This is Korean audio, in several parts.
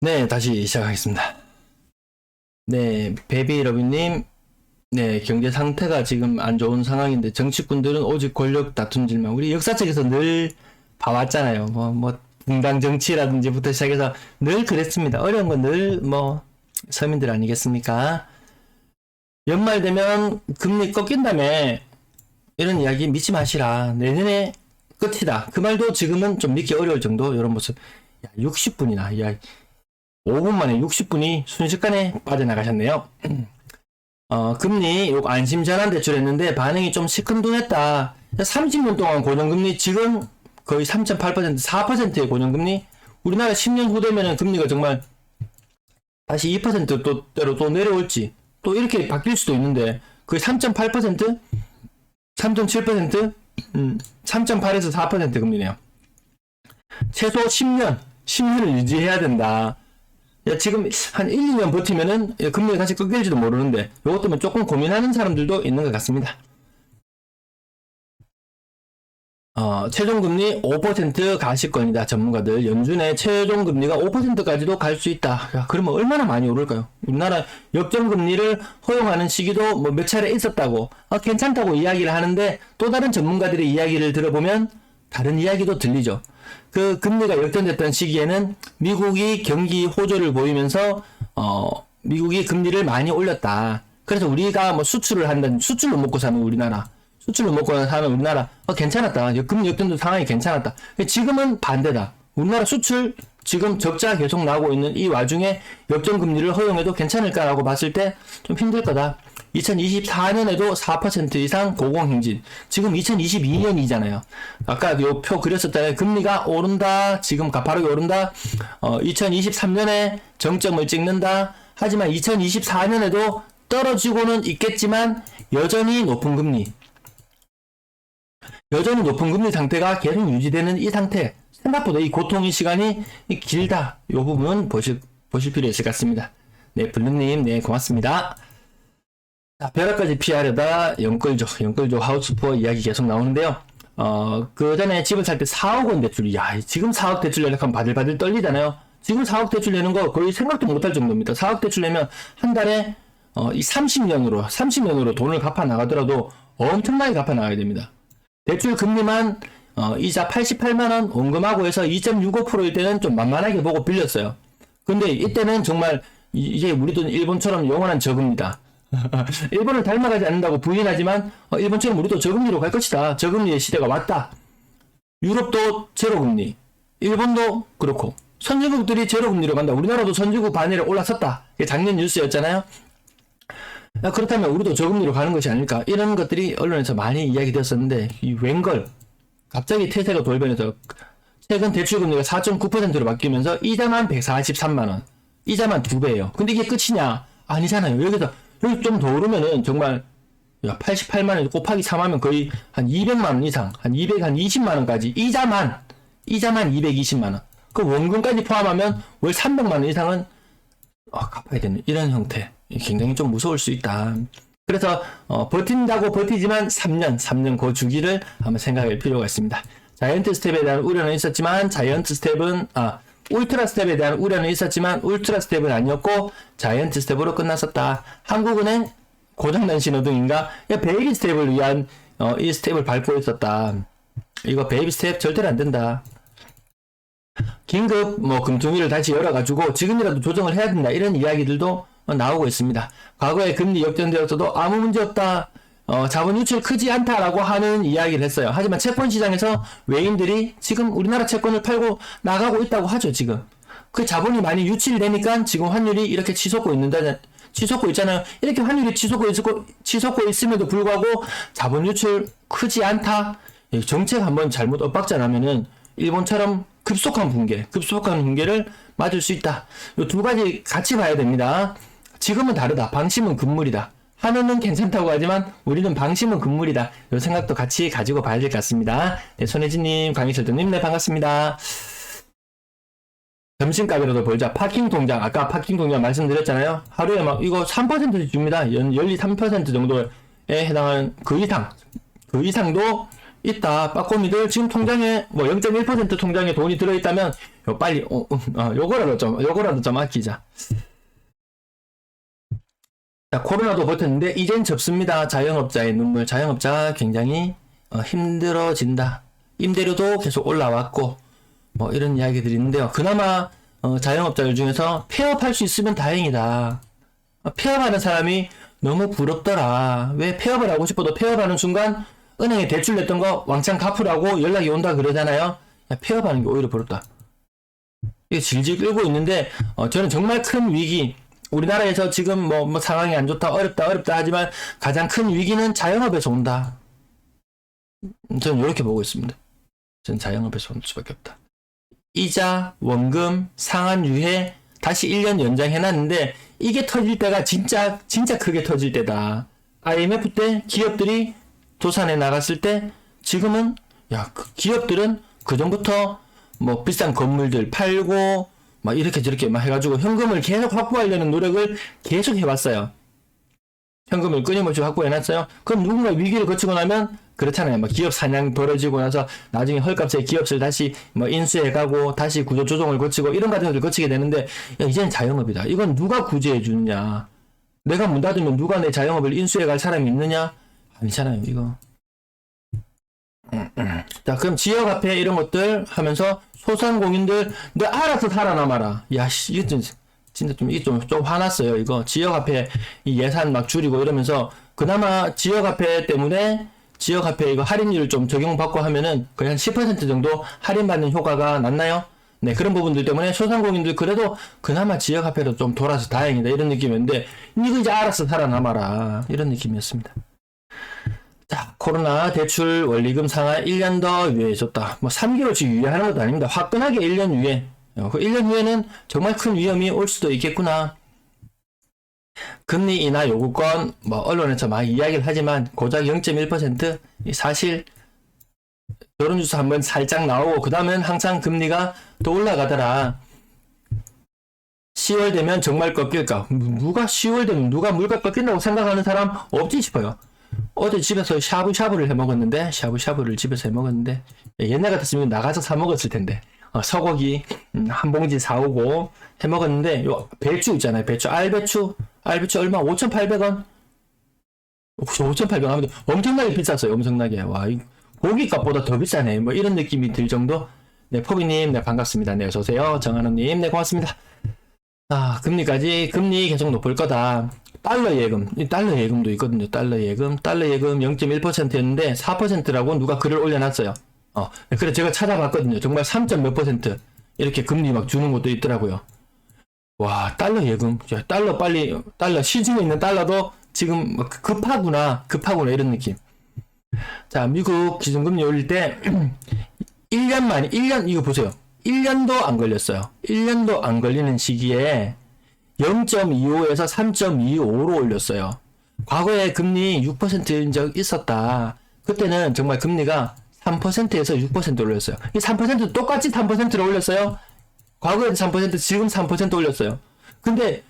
네, 다시 시작하겠습니다. 네, 베비러비님, 네, 경제 상태가 지금 안 좋은 상황인데 정치꾼들은 오직 권력 다툼질만 우리 역사책에서 늘 봐왔잖아요. 뭐, 뭐, 분당 정치라든지부터 시작해서 늘 그랬습니다. 어려운 건 늘 뭐, 서민들 아니겠습니까? 연말 되면 금리 꺾인 다음에 이런 이야기 믿지 마시라. 내년에 끝이다. 그 말도 지금은 좀 믿기 어려울 정도 이런 모습. 야, 60분이나. 야, 5분 만에 60분이 순식간에 빠져나가셨네요. 어, 금리 요 안심 전환 대출했는데 반응이 좀 시큰둥했다. 30년 동안 고정금리 지금 거의 3.8% 4%의 고정금리 우리나라 10년 후 되면은 금리가 정말 다시 2%또 대로 또 내려올지 또 이렇게 바뀔 수도 있는데 거의 3.8% 3.7% 음, 3.8에서 4% 금리네요. 최소 10년 10년을 유지해야 된다. 야, 지금 한 1, 2년 버티면은 야, 금리가 다시 꺾일지도 모르는데 이것 때문에 조금 고민하는 사람들도 있는 것 같습니다. 어, 최종금리 5% 가시권이다. 전문가들. 연준의 최종금리가 5%까지도 갈 수 있다. 야, 그러면 얼마나 많이 오를까요? 우리나라 역전금리를 허용하는 시기도 뭐 몇 차례 있었다고, 아, 괜찮다고 이야기를 하는데 또 다른 전문가들의 이야기를 들어보면 다른 이야기도 들리죠. 그 금리가 역전됐던 시기에는 미국이 경기 호조를 보이면서 어 미국이 금리를 많이 올렸다. 그래서 우리가 뭐 수출을 한다는 수출로 먹고 사는 우리나라 수출로 먹고 사는 우리나라 어, 괜찮았다. 금리 역전도 상황이 괜찮았다. 지금은 반대다. 우리나라 수출 지금 적자 계속 나오고 있는 이 와중에 역전 금리를 허용해도 괜찮을까라고 봤을 때 좀 힘들 거다. 2024년에도 4% 이상 고공행진. 지금 2022년이잖아요. 아까 요 표 그렸었잖아요. 금리가 오른다. 지금 가파르게 오른다. 어, 2023년에 정점을 찍는다. 하지만 2024년에도 떨어지고는 있겠지만 여전히 높은 금리. 여전히 높은 금리 상태가 계속 유지되는 이 상태. 생각보다 이 고통의 시간이 길다. 이 부분 보실, 보실 필요 있을 것 같습니다. 네, 블루님, 네, 고맙습니다. 자, 벼락까지 피하려다 영끌조, 영끌조 하우스푸어 이야기 계속 나오는데요. 어, 그 전에 집을 살 때 4억 원 대출이, 야, 지금 4억 대출 내려면 바들바들 떨리잖아요. 지금 4억 대출 내는 거 거의 생각도 못할 정도입니다. 4억 대출 내면 한 달에, 어, 이 30년으로, 30년으로 돈을 갚아 나가더라도 엄청나게 갚아 나가야 됩니다. 대출 금리만, 어, 이자 88만원 원금하고 해서 2.65%일 때는 좀 만만하게 보고 빌렸어요. 근데 이때는 정말, 이- 이제 우리 돈 일본처럼 영원한 저금리다. 일본을 닮아가지 않는다고 부인하지만 어, 일본처럼 우리도 저금리로 갈 것이다. 저금리의 시대가 왔다. 유럽도 제로금리, 일본도 그렇고 선진국들이 제로금리로 간다. 우리나라도 선진국 반열에 올라섰다. 이게 작년 뉴스였잖아요. 야, 그렇다면 우리도 저금리로 가는 것이 아닐까? 이런 것들이 언론에서 많이 이야기되었었는데 이 웬걸 갑자기 태세가 돌변해서 최근 대출금리가 4.9%로 바뀌면서 이자만 143만 원, 이자만 두 배예요. 근데 이게 끝이냐? 아니잖아요. 여기서 여기 좀 더 오르면은 정말 야, 88만 원 곱하기 3하면 거의 한 200만 원 이상, 한 200, 한 20만 원까지 이자만 이자만 220만 원. 그 원금까지 포함하면 월 300만 원 이상은 어, 갚아야 되는 이런 형태. 굉장히 좀 무서울 수 있다. 그래서 어, 버틴다고 버티지만 3년, 3년 그 주기를 한번 생각할 필요가 있습니다. 자이언트 스텝에 대한 우려는 있었지만 자이언트 스텝은 아 울트라 스텝에 대한 우려는 있었지만 울트라 스텝은 아니었고 자이언트 스텝으로 끝났었다. 한국은행 고장난 신호등인가 야, 베이비 스텝을 위한 어, 이 스텝을 밟고 있었다. 이거 베이비 스텝 절대로 안 된다. 긴급 뭐 금통위를 다시 열어가지고 지금이라도 조정을 해야 된다 이런 이야기들도 어, 나오고 있습니다. 과거에 금리 역전되었어도 아무 문제 없다. 어, 자본 유출 크지 않다라고 하는 이야기를 했어요. 하지만 채권 시장에서 외인들이 지금 우리나라 채권을 팔고 나가고 있다고 하죠, 지금. 그 자본이 많이 유출되니까 지금 환율이 이렇게 치솟고 있는다, 치솟고 있잖아요. 이렇게 환율이 치솟고 있고, 치솟고 있음에도 불구하고 자본 유출 크지 않다. 이 정책 한번 잘못 엇박자 나면은 일본처럼 급속한 붕괴, 급속한 붕괴를 맞을 수 있다. 이 두 가지 같이 봐야 됩니다. 지금은 다르다. 방심은 금물이다. 하늘은 괜찮다고 하지만 우리는 방심은 금물이다. 이 생각도 같이 가지고 봐야 될 것 같습니다. 네, 손혜진님, 강희철도님, 네, 반갑습니다. 점심값이라도 벌자. 파킹 통장, 아까 파킹 통장 말씀드렸잖아요. 하루에 막 이거 3% 줍니다. 연, 연리 3% 정도에 해당하는 그 이상, 그 이상도 있다. 빠꼬미들 지금 통장에 뭐 0.1% 통장에 돈이 들어있다면 요 빨리 어, 어, 어, 요거라도 좀 요거라도 좀 아끼자. 자, 코로나도 버텼는데 이젠 접습니다. 자영업자의 눈물. 자영업자가 굉장히 어, 힘들어진다. 임대료도 계속 올라왔고 뭐 이런 이야기들이 있는데요. 그나마 어, 자영업자들 중에서 폐업할 수 있으면 다행이다. 어, 폐업하는 사람이 너무 부럽더라. 왜 폐업을 하고 싶어도 폐업하는 순간 은행에 대출 냈던 거 왕창 갚으라고 연락이 온다 그러잖아요. 야, 폐업하는 게 오히려 부럽다. 이게 질질 끌고 있는데 어, 저는 정말 큰 위기 우리나라에서 지금 뭐, 뭐 상황이 안 좋다 어렵다 어렵다 하지만 가장 큰 위기는 자영업에서 온다. 음, 저는 이렇게 보고 있습니다. 저는 자영업에서 올 수밖에 없다. 이자, 원금, 상한 유예 다시 1년 연장해놨는데 이게 터질 때가 진짜 진짜 크게 터질 때다. IMF 때 기업들이 도산에 나갔을 때 지금은 기업들은 그 전부터 뭐 비싼 건물들 팔고 막 이렇게 저렇게 막 해가지고 현금을 계속 확보하려는 노력을 계속 해왔어요. 현금을 끊임없이 확보해놨어요. 그럼 누군가 위기를 거치고 나면 그렇잖아요. 뭐 기업 사냥 벌어지고 나서 나중에 헐값에 기업을 다시 뭐 인수해가고 다시 구조 조정을 거치고 이런 과정을 거치게 되는데 야, 이제는 자영업이다. 이건 누가 구제해 주느냐? 내가 문 닫으면 누가 내 자영업을 인수해갈 사람이 있느냐? 아니잖아요. 이거. 자, 그럼 지역 화폐 이런 것들 하면서 소상공인들 너 알아서 살아남아라. 야, 씨, 이거 좀, 진짜 좀, 이게 좀, 좀 화났어요. 이거 지역 화폐 이 예산 막 줄이고 이러면서 그나마 지역 화폐 때문에 지역 화폐 이거 할인율 좀 적용받고 하면은 거의 한 10% 정도 할인받는 효과가 났나요? 네, 그런 부분들 때문에 소상공인들 그래도 그나마 지역 화폐로 좀 돌아서 다행이다. 이런 느낌이었는데 이거 이제 알아서 살아남아라. 이런 느낌이었습니다. 자, 코로나 대출 원리금 상한 1년 더 유예해줬다. 뭐 3개월씩 유예하는 것도 아닙니다. 화끈하게 1년 유예. 어, 그 1년 후에는 정말 큰 위험이 올 수도 있겠구나. 금리 인하 요구권, 뭐 언론에서 막 이야기를 하지만 고작 0.1% 사실 여론 뉴스 한번 살짝 나오고 그 다음엔 항상 금리가 또 올라가더라. 10월 되면 정말 꺾일까? 누가 10월 되면 누가 물가 꺾인다고 생각하는 사람 없지 싶어요. 어제 집에서 샤브샤브를 해 먹었는데 샤브샤브를 집에서 해 먹었는데 옛날 같았으면 나가서 사 먹었을 텐데. 어, 소고기 음, 한 봉지 사오고 해 먹었는데 요 배추 있잖아요 배추. 알배추. 알배추 얼마? 5,800원? 5,800원 하면 엄청나게 비쌌어요 엄청나게. 와 이 고기값보다 더 비싸네. 뭐 이런 느낌이 들 정도? 네 포비님 네 반갑습니다. 네 어서오세요. 정한호님 네 고맙습니다 아 금리까지 금리 계속 높을 거다 달러 예금, 이 달러 예금도 있거든요. 달러 예금, 달러 예금 0.1%였는데 4%라고 누가 글을 올려놨어요. 어, 그래 제가 찾아봤거든요. 정말 3. 몇 퍼센트 이렇게 금리 막 주는 것도 있더라고요. 와, 달러 예금, 야, 달러 빨리 달러 시중에 있는 달러도 지금 막 급하구나, 급하구나 이런 느낌. 자, 미국 기준금리 올릴 때 1년 만에 1년 이거 보세요. 1년도 안 걸렸어요. 1년도 안 걸리는 시기에 0.25에서 3.25로 올렸어요. 과거에 금리 6%인 적 있었다. 그때는 정말 금리가 3%에서 6% 올렸어요. 이3% 똑같이 3%로 올렸어요. 과거에는 3%, 지금 3% 올렸어요. 근데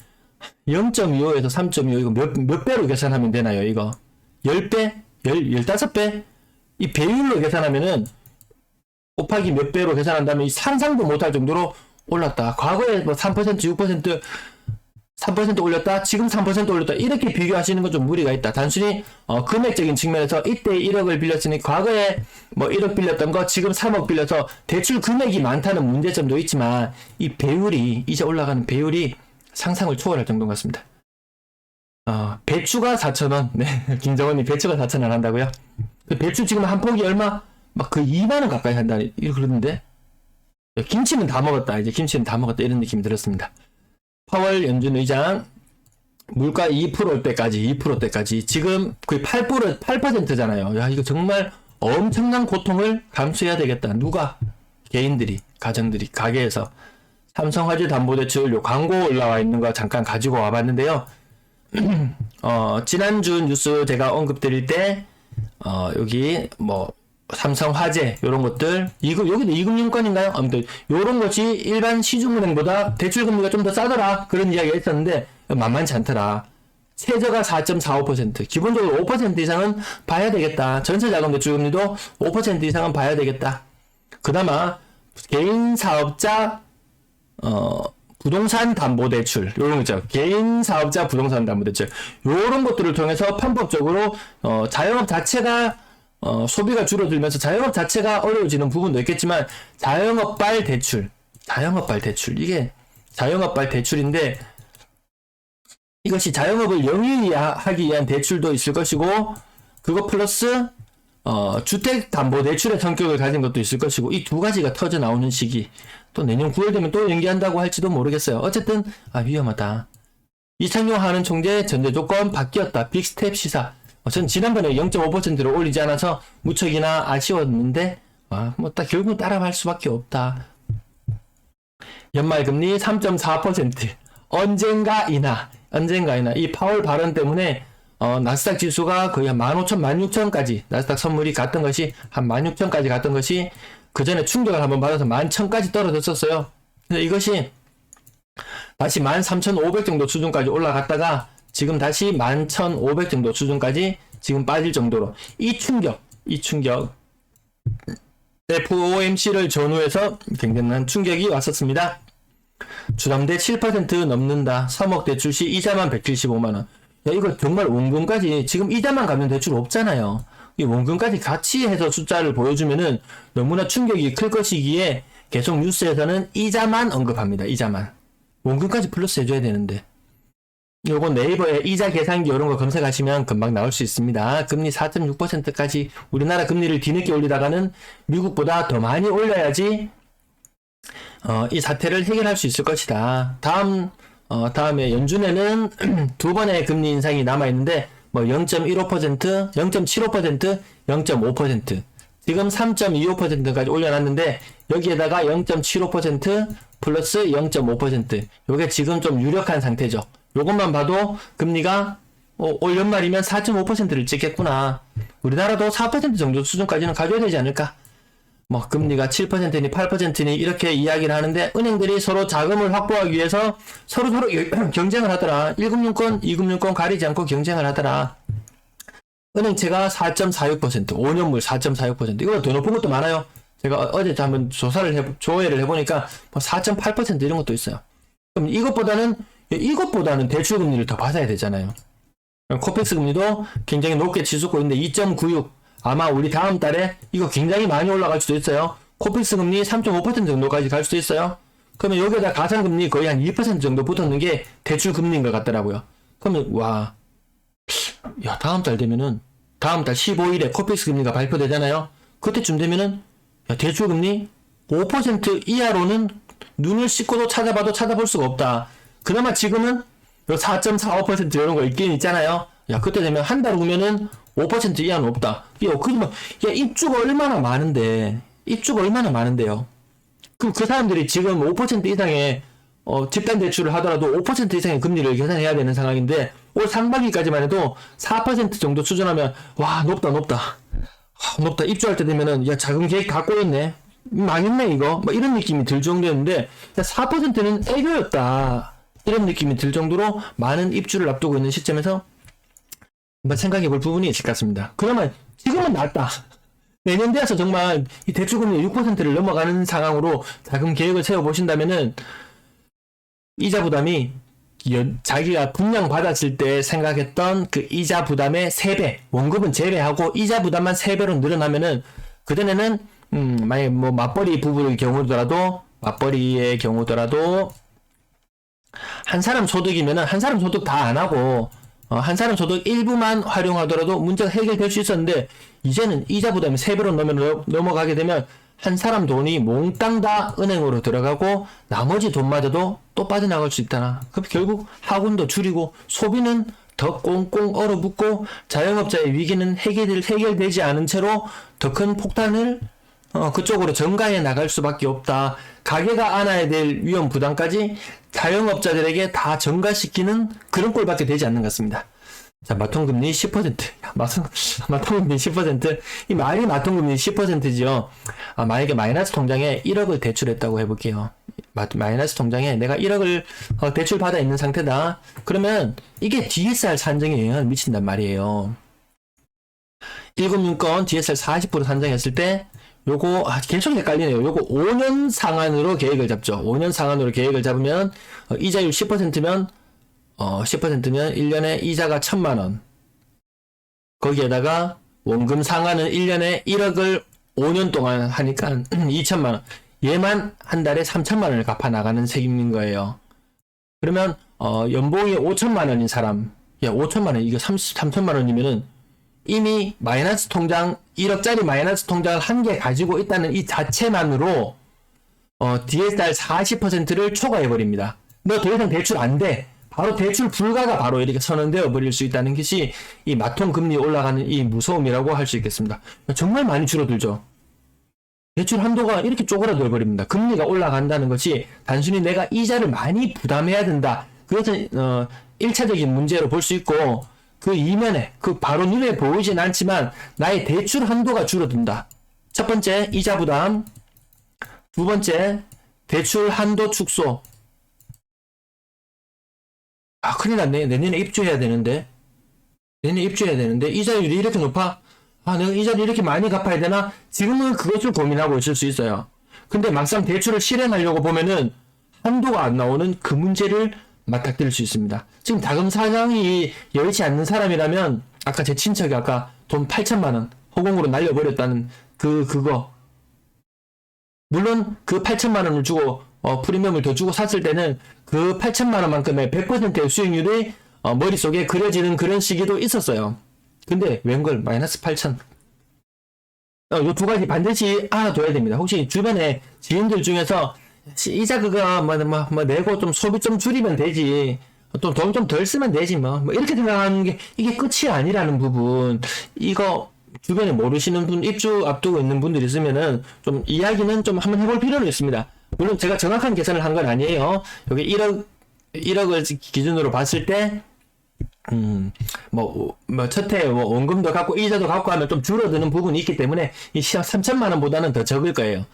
0.25에서 3.25 이거 몇, 몇 배로 계산하면 되나요, 이거? 10배? 10, 15배? 이 배율로 계산하면은 곱하기 몇 배로 계산한다면 이 상상도 못할 정도로 올랐다. 과거에 뭐 3%, 6%, 3% 올렸다, 지금 3% 올렸다, 이렇게 비교하시는 건 좀 무리가 있다. 단순히, 어, 금액적인 측면에서 이때 1억을 빌렸으니 과거에 뭐 1억 빌렸던 거 지금 3억 빌려서 대출 금액이 많다는 문제점도 있지만 이 배율이, 이제 올라가는 배율이 상상을 초월할 정도인 것 같습니다. 어, 배추가 4,000원. 네, 김정원님 배추가 4,000원 한다고요? 그 배추 지금 한 폭이 얼마? 막 그 2만 원 가까이 한다. 그러는데. 김치는 다 먹었다. 이제 김치는 다 먹었다. 이런 느낌이 들었습니다. 파월 연준 의장 물가 2%올 때까지 2%대까지 지금 거의 8% 8%잖아요. 야 이거 정말 엄청난 고통을 감수해야 되겠다. 누가 개인들이 가정들이 가게에서 삼성화재 담보대출 요 광고 올라와 있는 거 잠깐 가지고 와봤는데요. 어 지난주 뉴스 제가 언급드릴 때 어, 여기 뭐 삼성 화재 이런 것들 이금 여기도 이금융권인가요? 아무튼 이런 것이 일반 시중은행보다 대출 금리가 좀 더 싸더라 그런 이야기가 있었는데 만만치 않더라. 최저가 4.45%. 기본적으로 5% 이상은 봐야 되겠다. 전세 자금 대출 금리도 5% 이상은 봐야 되겠다. 그나마 개인 사업자 어 부동산 담보 대출 요런 거 있죠. 개인 사업자 부동산 담보 대출 요런 것들을 통해서 편법적으로 어 자영업 자체가 어 소비가 줄어들면서 자영업 자체가 어려워지는 부분도 있겠지만 자영업발 대출 자영업발 대출 이게 자영업발 대출인데 이것이 자영업을 영위하기 위한 대출도 있을 것이고 그거 플러스 어, 주택담보대출의 성격을 가진 것도 있을 것이고 이 두 가지가 터져 나오는 시기 또 내년 9월 되면 또 연기한다고 할지도 모르겠어요. 어쨌든 아 위험하다. 이창용 하는 총재 전제 조건 바뀌었다. 빅스텝 시사. 어, 전 지난번에 0.5%로 올리지 않아서 무척이나 아쉬웠는데 아, 뭐딱 결국 따라갈 수밖에 없다. 연말 금리 3.4% 언젠가 이나 언젠가 이나 이 파월 발언 때문에 어, 나스닥 지수가 거의 한 15,000, 16,000까지 나스닥 선물이 갔던 것이 한 16,000까지 갔던 것이 그 전에 충격을 한번 받아서 11,000까지 떨어졌었어요. 근데 이것이 다시 13,500 정도 수준까지 올라갔다가 지금 다시 11,500 정도 수준까지 지금 빠질 정도로 이 충격, 이 충격 FOMC를 전후해서 굉장한 충격이 왔었습니다. 주담대 7% 넘는다. 3억 대출 시 이자만 175만 원. 야 이거 정말 원금까지 지금 이자만 가면 대출 없잖아요. 이 원금까지 같이 해서 숫자를 보여주면은 너무나 충격이 클 것이기에 계속 뉴스에서는 이자만 언급합니다. 이자만. 원금까지 플러스 해줘야 되는데. 요거 네이버에 이자 계산기 이런 거 검색하시면 금방 나올 수 있습니다. 금리 4.6%까지 우리나라 금리를 뒤늦게 올리다가는 미국보다 더 많이 올려야지 어, 이 사태를 해결할 수 있을 것이다. 다음 어, 다음에 연준에는 두 번의 금리 인상이 남아 있는데 뭐 0.15%, 0.75%, 0.5% 지금 3.25%까지 올려놨는데 여기에다가 0.75% 플러스 0.5% 요게 지금 좀 유력한 상태죠. 요것만 봐도 금리가 어, 올 연말이면 4.5%를 찍겠구나. 우리나라도 4% 정도 수준까지는 가져야 되지 않을까? 뭐 금리가 7%니 8%니 이렇게 이야기를 하는데 은행들이 서로 자금을 확보하기 위해서 서로 서로 경쟁을 하더라. 1금융권, 2금융권 가리지 않고 경쟁을 하더라. 은행채가 4.46%, 5년물 4.46%. 이거 더 높은 것도 많아요. 제가 어제 한번 조사를 해, 조회를 해보니까 뭐 4.8% 이런 것도 있어요. 그럼 이것보다는, 이것보다는 대출 금리를 더 받아야 되잖아요. 코펙스 금리도 굉장히 높게 치솟고 있는데 2.96. 아마 우리 다음 달에 이거 굉장히 많이 올라갈 수도 있어요. 코픽스 금리 3.5% 정도까지 갈 수도 있어요. 그러면 여기에다 가상금리 거의 한 2% 정도 붙었는 게 대출 금리인 것 같더라고요. 그러면 와, 야 다음 달 되면은 다음 달 15일에 코픽스 금리가 발표되잖아요. 그때쯤 되면은 야, 대출 금리 5% 이하로는 눈을 씻고도 찾아봐도 찾아볼 수가 없다. 그나마 지금은 4.45% 이런 거 있긴 있잖아요. 야 그때 되면 한 달 후면은 5% 이하는 없다. 야, 그러면, 야, 입주가 얼마나 많은데, 입주가 얼마나 많은데요? 그럼 그 사람들이 지금 5% 이상의, 어, 집단 대출을 하더라도 5% 이상의 금리를 계산해야 되는 상황인데, 올 상반기까지만 해도 4% 정도 수준하면, 와, 높다, 높다. 와, 높다. 입주할 때 되면은, 야, 자금 계획 다 꼬였네. 망했네, 이거. 뭐 이런 느낌이 들 정도였는데, 4%는 애교였다. 이런 느낌이 들 정도로 많은 입주를 앞두고 있는 시점에서 한번 생각해 볼 부분이 있을 것 같습니다. 그러면 지금은 낫다. 내년 돼서 정말 이 대출금리 6%를 넘어가는 상황으로 자금 계획을 세워보신다면은 이자 부담이 자기가 분양 받았을 때 생각했던 그 이자 부담의 3배, 원금은 제외하고 이자 부담만 3배로 늘어나면은 그전에는 음, 만약 뭐 맞벌이 부부의 경우더라도 맞벌이의 경우더라도 한 사람 소득이면은 한 사람 소득 다 안 하고 어, 한 사람 소득 일부만 활용하더라도 문제가 해결될 수 있었는데 이제는 이자 부담이 3배로 넘어, 넘어가게 되면 한 사람 돈이 몽땅 다 은행으로 들어가고 나머지 돈마저도 또 빠져나갈 수 있다나. 그럼 결국 학원도 줄이고 소비는 더 꽁꽁 얼어붙고 자영업자의 위기는 해결, 해결되지 않은 채로 더 큰 폭탄을 어, 그쪽으로 전가해 나갈 수밖에 없다. 가게가 안아야 될 위험 부담까지 자영업자들에게 다 전가시키는 그런 꼴밖에 되지 않는 것 같습니다. 자, 마통금리 10%. 야, 마통, 마통금리 10%. 이 말이 마통금리 10%지요. 아, 만약에 마이너스 통장에 1억을 대출했다고 해볼게요. 마- 마이너스 통장에 내가 1억을 어, 대출 받아 있는 상태다. 그러면 이게 DSR 산정에 영향을 미친단 말이에요. 1금융권 DSR 40% 산정했을 때 요거 아, 계속 헷갈리네요. 요거 5년 상한으로 계획을 잡죠. 5년 상한으로 계획을 잡으면 어, 이자율 10%면 어, 10%면 1년에 이자가 1000만 원. 거기에다가 원금 상한은 1년에 1억을 5년 동안 하니까 2천만 원. 얘만 한 달에 3천만 원을 갚아 나가는 책임인 거예요. 그러면 어, 연봉이 5천만 원인 사람, 야 5천만 원 이게 30, 3천만 원이면은 이미 마이너스 통장 1억짜리 마이너스 통장을 한 개 가지고 있다는 이 자체만으로 어, DSR 40%를 초과해 버립니다. 너 더 이상 대출 안 돼. 바로 대출 불가가 바로 이렇게 선언되어 버릴 수 있다는 것이 이 마통 금리 올라가는 이 무서움이라고 할 수 있겠습니다. 정말 많이 줄어들죠. 대출 한도가 이렇게 쪼그라들 버립니다. 금리가 올라간다는 것이 단순히 내가 이자를 많이 부담해야 된다. 그것은 어, 1차적인 문제로 볼 수 있고 그 이면에 그 바로 눈에 보이진 않지만 나의 대출 한도가 줄어든다. 첫 번째 이자 부담, 두 번째 대출 한도 축소. 아 큰일 났네. 내년에 입주해야 되는데 내년에 입주해야 되는데 이자율이 이렇게 높아? 아 내가 이자를 이렇게 많이 갚아야 되나? 지금은 그것을 고민하고 있을 수 있어요. 근데 막상 대출을 실행하려고 보면은 한도가 안 나오는 그 문제를 맞닥뜨릴 수 있습니다. 지금 자금 사정이 여의치 않는 사람이라면 아까 제 친척이 아까 돈 8천만 원 허공으로 날려버렸다는 그 그거 물론 그 8천만 원을 주고 어, 프리미엄을 더 주고 샀을 때는 그 8천만 원만큼의 100%의 수익률이 어, 머릿속에 그려지는 그런 시기도 있었어요. 근데 웬걸 마이너스 8천 어, 요두 가지 반드시 알아둬야 됩니다. 혹시 주변에 지인들 중에서 시- 이자 그거 뭐, 뭐, 뭐 내고 좀 소비 좀 줄이면 되지. 또 돈 좀 덜 쓰면 되지 뭐. 뭐 이렇게 생각하는 게 이게 끝이 아니라는 부분. 이거 주변에 모르시는 분, 입주 앞두고 있는 분들 있으면은 좀 이야기는 좀 한번 해볼 필요는 있습니다. 물론 제가 정확한 계산을 한 건 아니에요. 여기 1억, 1억을 기준으로 봤을 때 음, 뭐, 뭐, 첫해 뭐 원금도 갖고 이자도 갖고 하면 좀 줄어드는 부분이 있기 때문에 이 시약 3천만 원보다는 더 적을 거예요.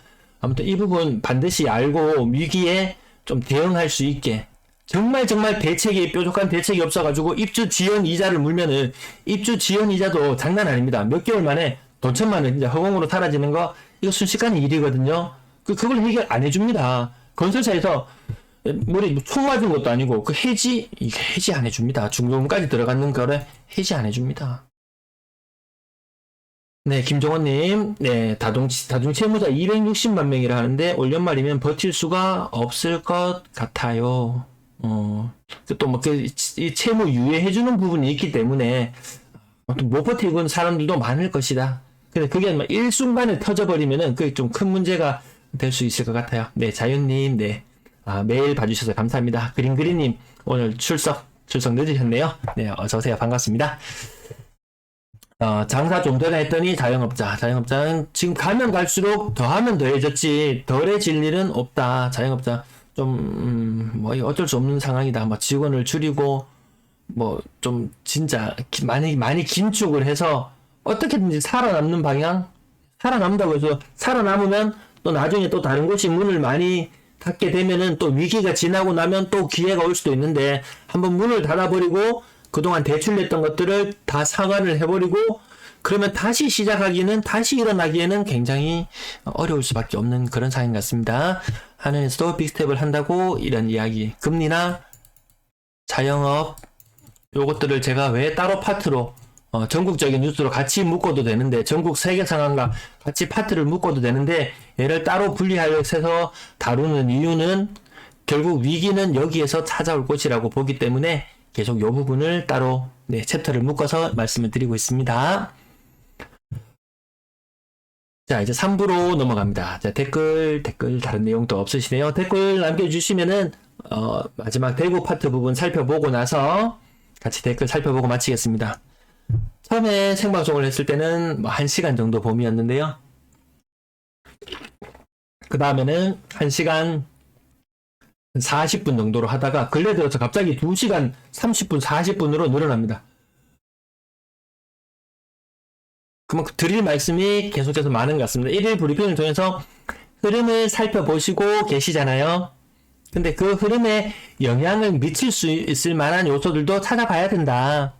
아무튼 이 부분 반드시 알고 위기에 좀 대응할 수 있게 정말 정말 대책이 뾰족한 대책이 없어가지고 입주 지연 이자를 물면은 입주 지연 이자도 장난 아닙니다. 몇 개월 만에 돈 천만 원 진짜 허공으로 사라지는 거 이거 순식간의 일이거든요. 그 그걸 해결 안 해줍니다. 건설사에서 머리 총 맞은 것도 아니고 그 해지 해지 안 해줍니다. 중도금까지 들어가는 거래 해지 안 해줍니다. 네, 김종원님, 네, 다동, 다중 채무자 260만 명이라 하는데, 올 연말이면 버틸 수가 없을 것 같아요. 어, 또 뭐, 그, 이 채무 유예해주는 부분이 있기 때문에, 또못 버티는 사람들도 많을 것이다. 근데 그게 막 일순간에 터져버리면은 그게 좀 큰 문제가 될 수 있을 것 같아요. 네, 자연님, 네. 아, 매일 봐주셔서 감사합니다. 그린그린님, 오늘 출석, 출석 늦으셨네요. 네, 어서오세요. 반갑습니다. 어, 장사 좀 전에 했더니 자영업자. 자영업자는 지금 가면 갈수록 더하면 더해졌지, 덜해질 일은 없다. 자영업자. 좀, 음, 뭐, 어쩔 수 없는 상황이다. 뭐, 직원을 줄이고, 뭐, 좀, 진짜, 기- 많이, 많이 긴축을 해서, 어떻게든지 살아남는 방향? 살아남다고 해서, 살아남으면, 또 나중에 또 다른 곳이 문을 많이 닫게 되면은 또 위기가 지나고 나면 또 기회가 올 수도 있는데, 한번 문을 닫아버리고, 그동안 대출 냈던 것들을 다 상환을 해버리고, 그러면 다시 시작하기는, 다시 일어나기에는 굉장히 어려울 수밖에 없는 그런 상황 같습니다. 하늘에서도 빅스텝을 한다고 이런 이야기. 금리나 자영업, 요것들을 제가 왜 따로 파트로 어, 전국적인 뉴스로 같이 묶어도 되는데 전국 세계 상황과 같이 파트를 묶어도 되는데 얘를 따로 분리하여서 다루는 이유는 결국 위기는 여기에서 찾아올 것이라고 보기 때문에 계속 요 부분을 따로 네, 챕터를 묶어서 말씀을 드리고 있습니다. 자, 이제 3부로 넘어갑니다. 자, 댓글, 댓글 다른 내용도 없으시네요. 댓글 남겨주시면은, 어, 마지막 대구 파트 부분 살펴보고 나서 같이 댓글 살펴보고 마치겠습니다. 처음에 생방송을 했을 때는 뭐 1시간 정도 봄이었는데요. 그 다음에는 1시간 40분 정도로 하다가 근래 들어서 갑자기 2시간 30분, 40분으로 늘어납니다. 그만큼 드릴 말씀이 계속해서 많은 것 같습니다. 1일 브리핑을 통해서 흐름을 살펴보시고 계시잖아요. 근데 그 흐름에 영향을 미칠 수 있을 만한 요소들도 찾아봐야 된다.